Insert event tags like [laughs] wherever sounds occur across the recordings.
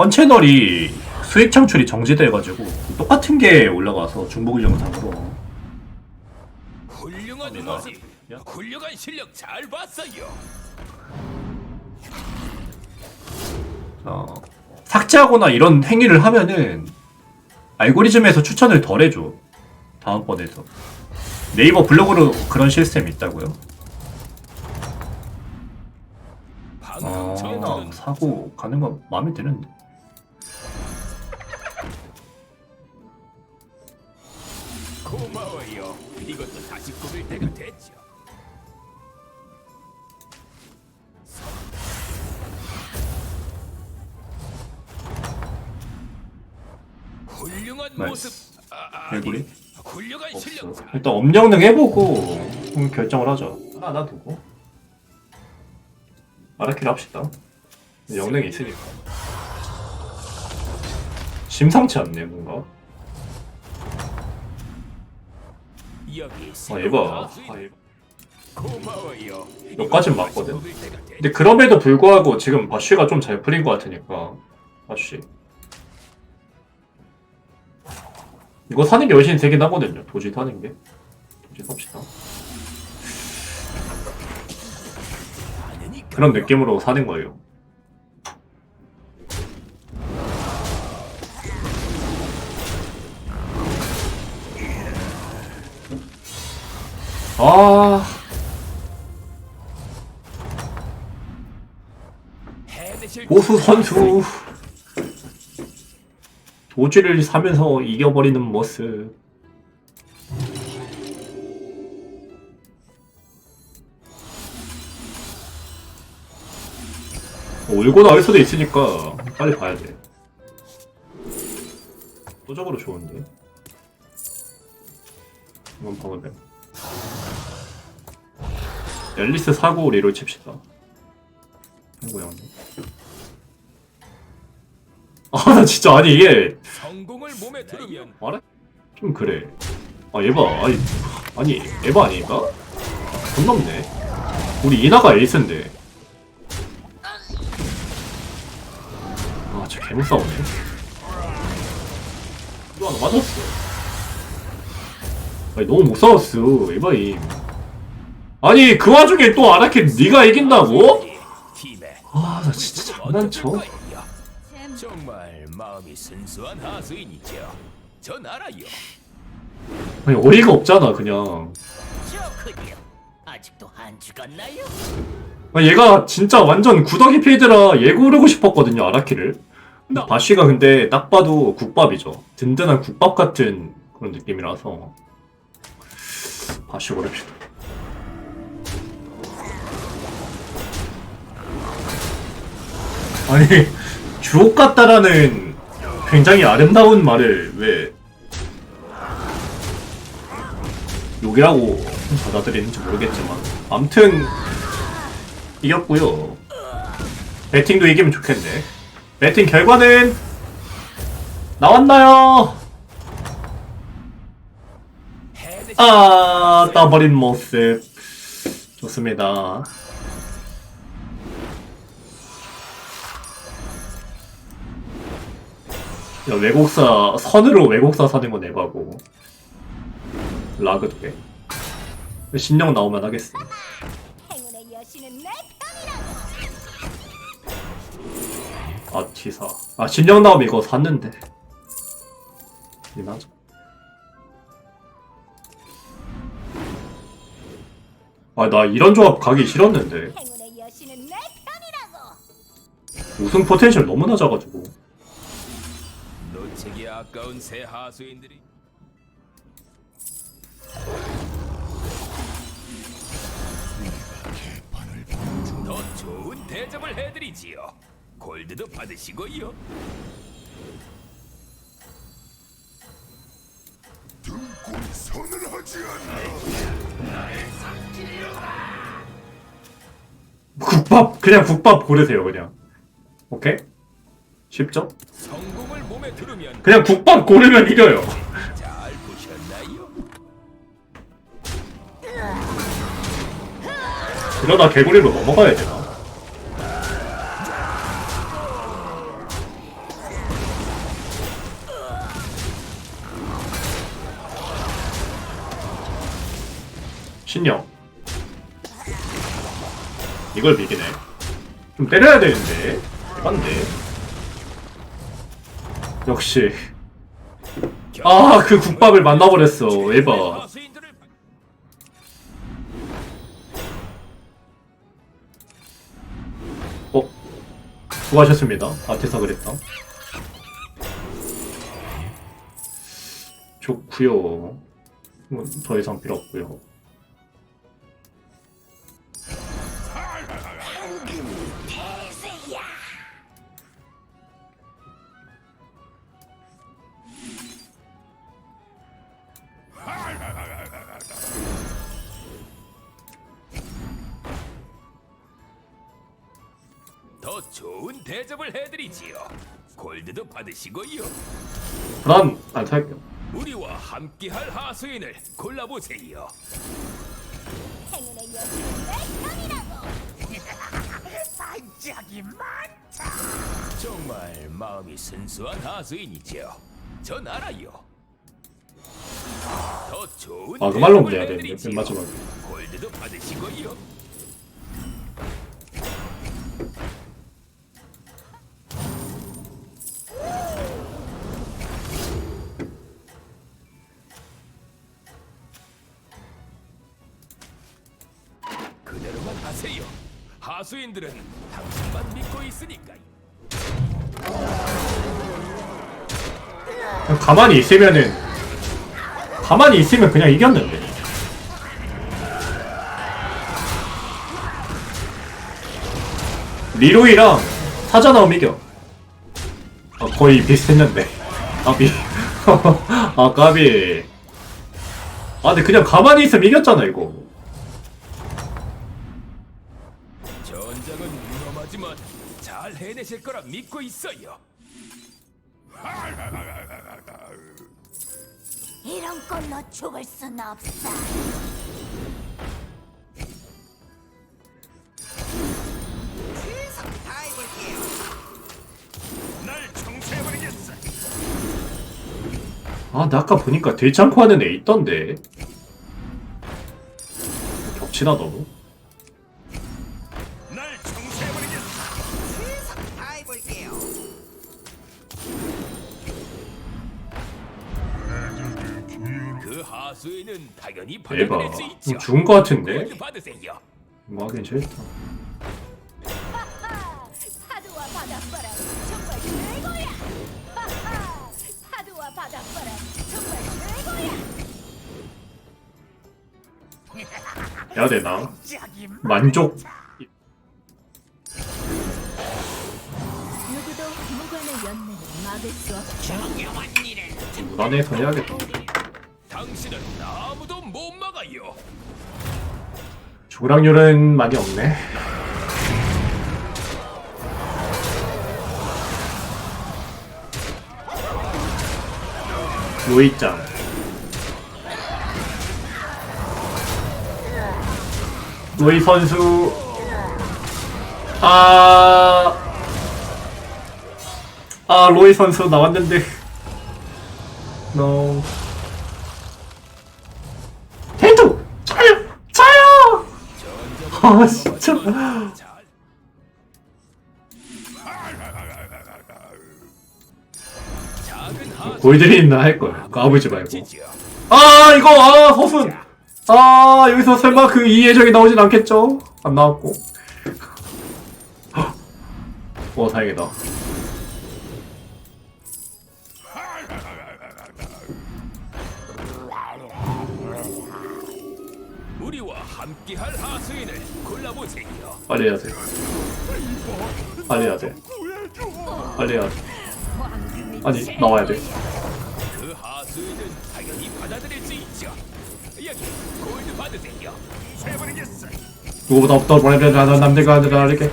헌 채널이 수익 창출이 정지돼가지고 똑같은 게 올라가서 중복 영상으로 훌륭한 갑니다. 모습, 훌륭한 실력 잘 봤어요. 어, 삭제하거나 이런 행위를 하면은 알고리즘에서 추천을 덜 해줘 다음번에서 네이버 블로그로 그런 시스템이 있다고요? 방금 아 전투는 사고 가는 거 마음에 드는데 고마워요. 이것도 다시 꾸밀 때가 됐죠. 훌륭한 나이스. 모습. 아, 개구리? 아니, 훌륭한 실력 없어 잘. 일단 엄영능 해보고 그럼 결정을 하자 하나 두고 아라킬 합시다 영능이 있으니까 심상치 않네 뭔가 여기 아 가수 아. 고마워요. 여기까진 맞거든. 근데 그럼에도 불구하고 지금 바쉬가 좀 잘 풀린 것 같으니까 바쉬 이거 사는 게 훨씬 세긴 하거든요 도지 사는 게 도지 삽시다. 그런 느낌으로 사는 거예요 아. 고수 선수. 도지를 사면서 이겨버리는 모습. 울고 나올 수도 있으니까 빨리 봐야 돼. 도적으로 좋은데? 이건 방어뱀 앨리스 사고 리롤 칩시다 아이고 양네 아, [laughs] 나 진짜, 아니, 이게, 성공을 몸에 들으면 말해? 좀 그래. 아, 얘봐. 아니, 아니, 에바 아니니까? 돈 넘네. 우리 이나가 에이스인데. 아, 저 개못 싸우네. 이거 하나 맞았어. 아니, 너무 못 싸웠어, 에바임. 아니, 그 와중에 또 아라킨 네가 이긴다고? 아, 나 진짜 장난쳐. 정말 마음이 순수한 하수인이죠. 전 알아요. 아니, 어이가 없잖아, 그냥. 좋군요. 아직도 안 죽었나요? 아, 얘가 진짜 완전 구더기 필드라 얘 고르고 싶었거든요 아라키를 근데 바쉬가 근데 딱 봐도 국밥이죠 든든한 국밥 같은 그런 느낌이라서 바쉬 고릅시다 아니 주옥 같다라는 굉장히 아름다운 말을 왜 욕이라고 받아들이는지 모르겠지만 암튼 이겼고요. 배팅도 이기면 좋겠네. 배팅 결과는 나왔나요? 아, 따버린 모습. 좋습니다. 야, 외국사, 선으로 외국사 사는 건 에바고. 라그 두 개. 신령 나오면 내 아, 기사. 아, 신령 나오면 이거 샀는데. 이나 아, 나 이런 조합 가기 싫었는데. 행운의 여신은 내 편이라고. 우승 포텐셜 너무 낮아가지고. 놓치기 아까운 새 하수인들이 더 좋은 대접을 해드리지요. 골드도 받으시고요. 국밥, 그냥 국밥 고르세요, 그냥. 오케이? 쉽죠? 성공을 몸에 들으면 그냥 국밥 고르면 이겨요. 잘 보셨나요? 이러다 개구리로 넘어가야 되나? 신령. 이걸 비기네. 좀 때려야 되는데. 맞네. 역시. 아, 그 국밥을 만나버렸어. 에바. 어? 수고하셨습니다. 아테사 그랬다. 좋구요. 뭐더 이상 필요 없고요. 골드도 받으시고요. 난 안 살게요. 우리와 함께할 하수인을 골라보세요. 행운의 내 편이라고. 정말 마음이 순수한 하수인이죠. 전 알아요. 더 좋은 아, 그 말로 대접을 내야 되는데. 맨 마지막에. 골드도 받으시고요. 하세요. 하수인들은 당신만 믿고 있으니까요. 그냥 가만히 있으면은 가만히 있으면 그냥 이겼는데. 리로이랑 타자 나오면 이겨. 아, 거의 비슷했는데. [laughs] 까비. [laughs] 아, 까비. 아, 근데 그냥 가만히 있으면 이겼잖아, 이거. 잘 해내실 거라 믿고 있어요. 이런 걸로 죽을 순 없어. 날 청소해버리겠어. 아, 나 아까 보니까 않고 하는 애 있던데. 겹치나, 너무? 그 하수인은 당연히 대박. 받아들일 수 있죠. 죽은 거 같은데? 받으세요. 뭐 하긴 싫다. 파도와 바닷바람 정말 최고야. 하하, 파도와 바닷바람 정말 최고야. 해야 되나? 만족. 누구도 무관의 연맹을 막을 수 없다. 무난해서 해야겠다. 당신은 아무도 못 막아요. 주랑률은 많이 없네. 로이짱. 로이 선수. 아. 아, 로이 선수 나왔는데. No. 텐트! 차요! 차요! 아, 진짜. 있나 할걸. 까불지 말고. 아, 이거, 아, 허순! 아, 여기서 설마 그 이해적이 나오진 않겠죠? 안 나왔고. 어, 다행이다. 우리와 함께할 빨리 해야 돼. 빨리 해야 돼. 빨리 해야 돼. 아니, 나와야 돼. 그 하수인은 당연히 받아들일 수 있죠. 여기 골드 받으세요. 해버리겠어. 누구보다 없다 보내야 나 남들과 아니라 이렇게.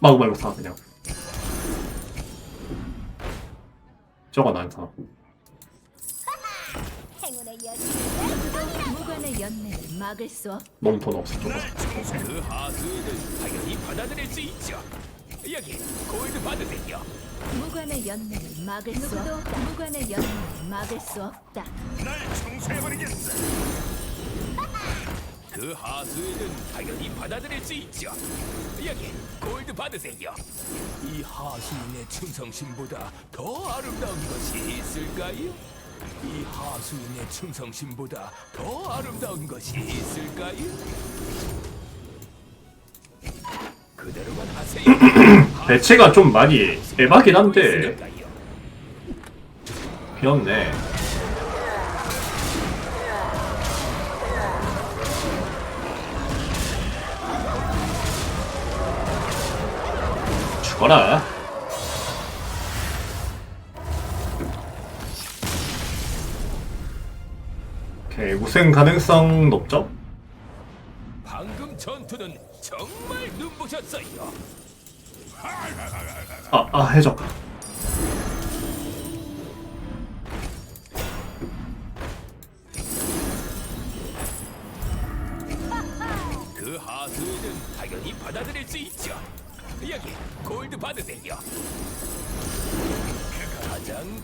마구 말고 사, 그냥. 저거 난 사. 행운의 여신은 내 편이라고. 무관의 연맹을 막을 수 없. 너무 돈 없어 좀. 그 하수인은 당연히 받아들일 수 있죠. 여기 골드 받으세요. 무관의 연맹을 막을 수 없다. 무관의 연맹을 막을 수 없다. 날 청소해버리겠어. 그 하수인은 당연히 받아들일 수 있죠. 여기 골드 받으세요. 이 하수인의 충성심보다 더 아름다운 것이 있을까요? 이 하수인의 충성심보다 더 아름다운 것이 있을까요? 그대로만 하세요. [clears throat] 배치가 좀 많이 에바긴 한데. 비었네. 죽어라. 오케이 우승 가능성 높죠? 방금 전투는 정말 눈부셨어요. 아, 아 해적.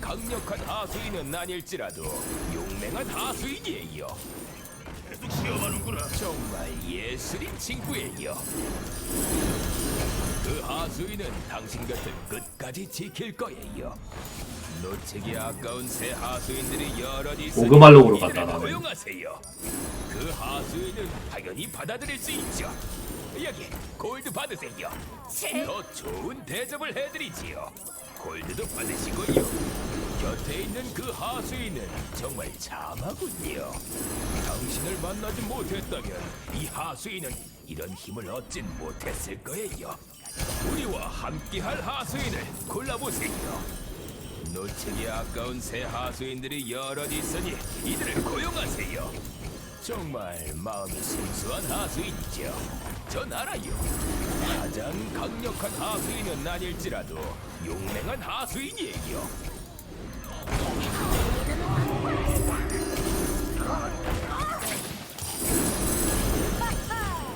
강력한 하수인은 아닐지라도 용맹한 하수인이에요. 계속 시험하는구나. 정말 예술인 친구예요. 그 하수인은 당신 곁을 끝까지 지킬 거예요. 놓치기 아까운 새 하수인들이 여럿이 있으니 오그말록으로 이들을 간다, 나는. 고용하세요. 그 하수인은 당연히 받아들일 수 있죠. 여기 골드 받으세요. 더 좋은 대접을 해드리지요. 골드도 받으시고요. 곁에 있는 그 하수인은 정말 참하군요. 당신을 만나지 못했다면 이 하수인은 이런 힘을 얻진 못했을 거예요. 우리와 함께할 하수인을 골라보세요. 놓치기 아까운 새 하수인들이 여럿 있으니 이들을 고용하세요. 정말 마음이 순수한 하수인이죠. 전 알아요. 가장 강력한 하수인은 아닐지라도 용맹한 하수인이에요.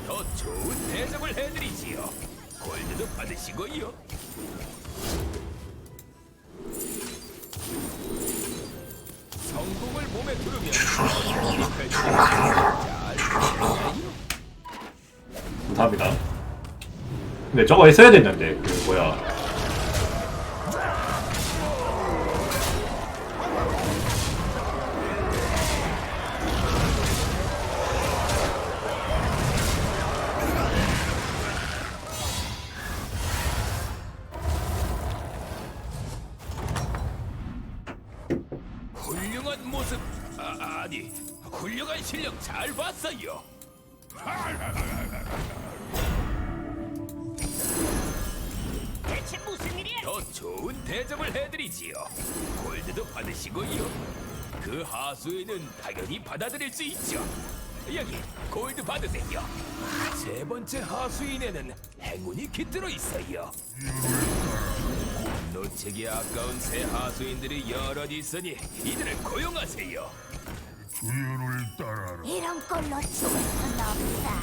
더 좋은 대접을 해드리지요. 골드도 받으시고요. 몸에 두르면 잘 감사합니다. 근데 저거 했어야 됐는데 그 뭐야 아, 아니 훌륭한 실력 잘 봤어요. 대체 무슨 일이야? 더 좋은 대접을 해드리지요. 골드도 받으시고요. 그 하수인은 당연히 받아들일 수 있죠. 여기 골드 받으세요. 세 번째 하수인에는 행운이 깃들어 있어요. 놓치기 아까운 새 하수인들이 여럿 있으니 이들을 고용하세요. 주유를 따라라. 이런 꼴로 죽을 순 없다.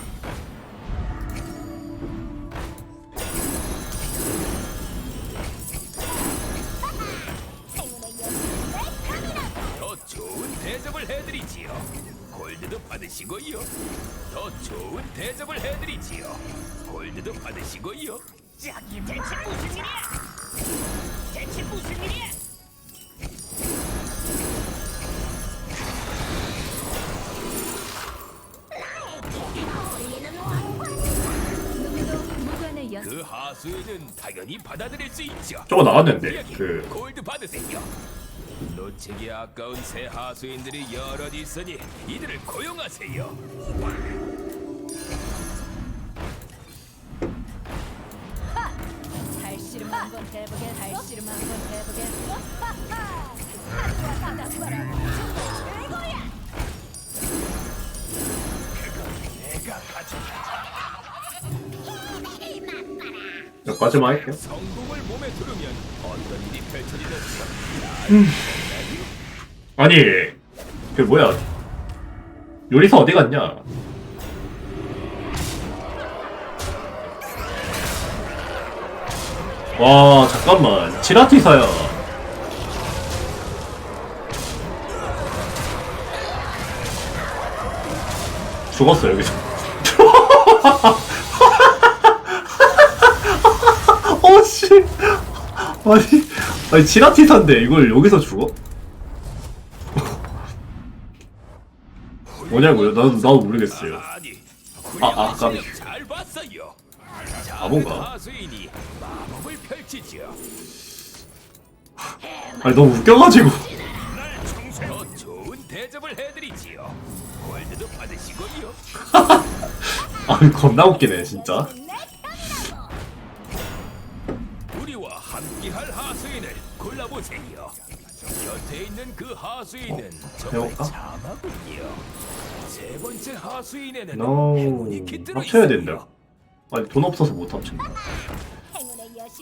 더 좋은 대접을 해드리지요. 골드도 받으시고요. 더 좋은 대접을 해드리지요. 골드도 받으시고요. 저기 대체 무슨 일이야? 대체 무슨 일이야? 우리는 왕관. 누구도 무관의 연. 그 하수인은 당연히 받아들일 수 있죠. 저거 나왔는데 여기 그 골드 받으세요. 놓치기 아까운 새 하수인들이 여럿 있으니 이들을 고용하세요. 여기까지만 할게요. 펼쳐지는지 아니 그 뭐야 요리사 어디 갔냐? 와 잠깐만 지라티사야 죽었어 여기서 [laughs] 어씨 아니 아니 지라티사인데 이걸 여기서 죽어? 뭐냐고요? 나도 나도 모르겠어요. 아니, 아, 아, 까비. 봤어요. 바본가? 펼치죠. 아니 너무 웃겨가지고 더 좋은 대접을 해드리지요. 골드도 받으시고요. [laughs] 아 겁나 웃기네 진짜. 우리와 함께할 하수인을 골라보세요. 곁에 있는 그 하수인은 정말 해볼까? 참하군요. 세 번째 하수인에는 No. 행운이 깃들어 합쳐야 있어요. 된다. 아니 돈 없어서 못 합친다.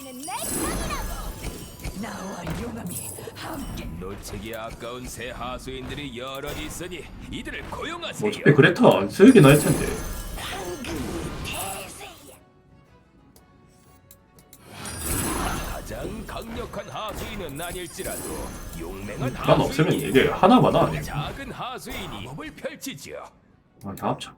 여신은 내 편이라고. 나와 용암이 함께 놓치기 아까운 새 하수인들이 여럿 있으니 이들을 고용하세요. 뭐 어차피 그레타 안 쓰이긴 할 텐데. 가장 강력한 하수인은 아닐지라도 용맹한 난 없으면 하수인이 이게 하나마나 아니야. 작은 하수인이 법을 펼치죠. 아, 다 합쳐.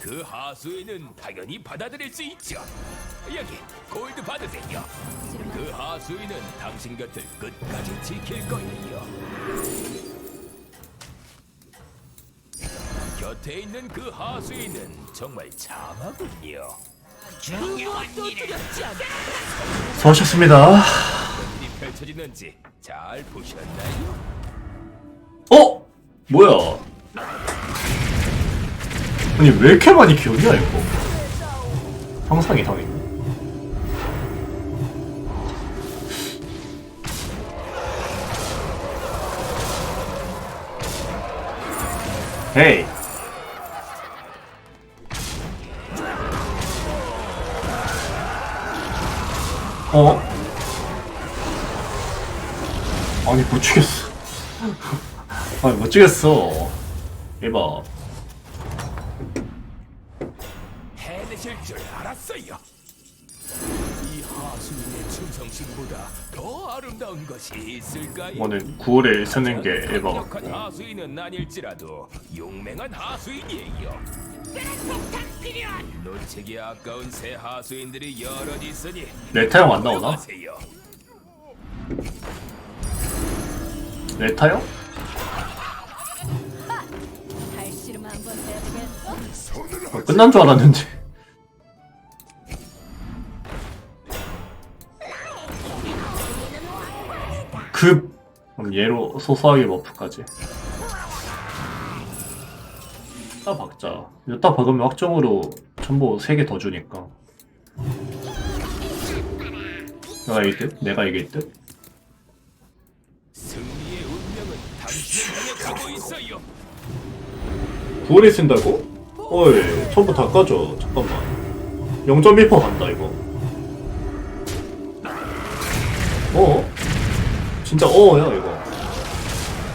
그 하수인은 당연히 받아들일 수 있죠. 여기 골드 받으세요. 그 하수인은 당신 곁을 끝까지 지킬 거예요. 곁에 있는 그 하수인은 정말 참하군요. 두렵지 않아. 수고하셨습니다. 일이 펼쳐지는지 잘 보셨나요? 어? 뭐야? 아니 왜 이렇게 많이 기억이야 이거? 항상 이상해. 헤이. 어? 아니 못 죽겠어. [laughs] 아니 못 죽겠어. 대박. 알았어요. 이 하수인의 충성심보다 더 아름다운 것이 있을까요? 이거는 9월에 쓰는 게 강력한 에바같고 하수인은 아닐지라도 용맹한 하수인이에요. 놓치기 아까운 새 하수인들이 여럿 있으니 레타 형 안 나오나? 고용하세요. 레타 형? 발씨름 한번 해보겠어? 어, 끝난 줄 알았는데 급 그럼 얘로 소소하게 버프까지 딱 박자 이거 딱 박으면 확정으로 전부 3개 더 주니까 내가 이길 듯? 내가 이길 듯? 승리의 운명은 당신을 향해 가고 있어요. 9월에 쓴다고? 어이 전부 다 까져 잠깐만 0.1% 간다 이거 어? 진짜 어야 이거.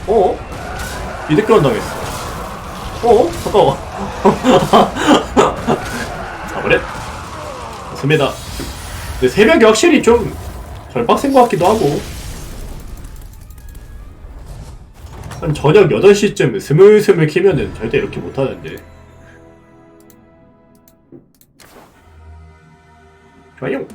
어? 이득교환 당했어. 어? 잠깐만. [laughs] 잡으래. 좋습니다. 근데 새벽이 확실히 좀덜 빡센 것 같기도 하고. 한 저녁 8시쯤 스물스물 키면은 절대 이렇게 못하는데. 좋아요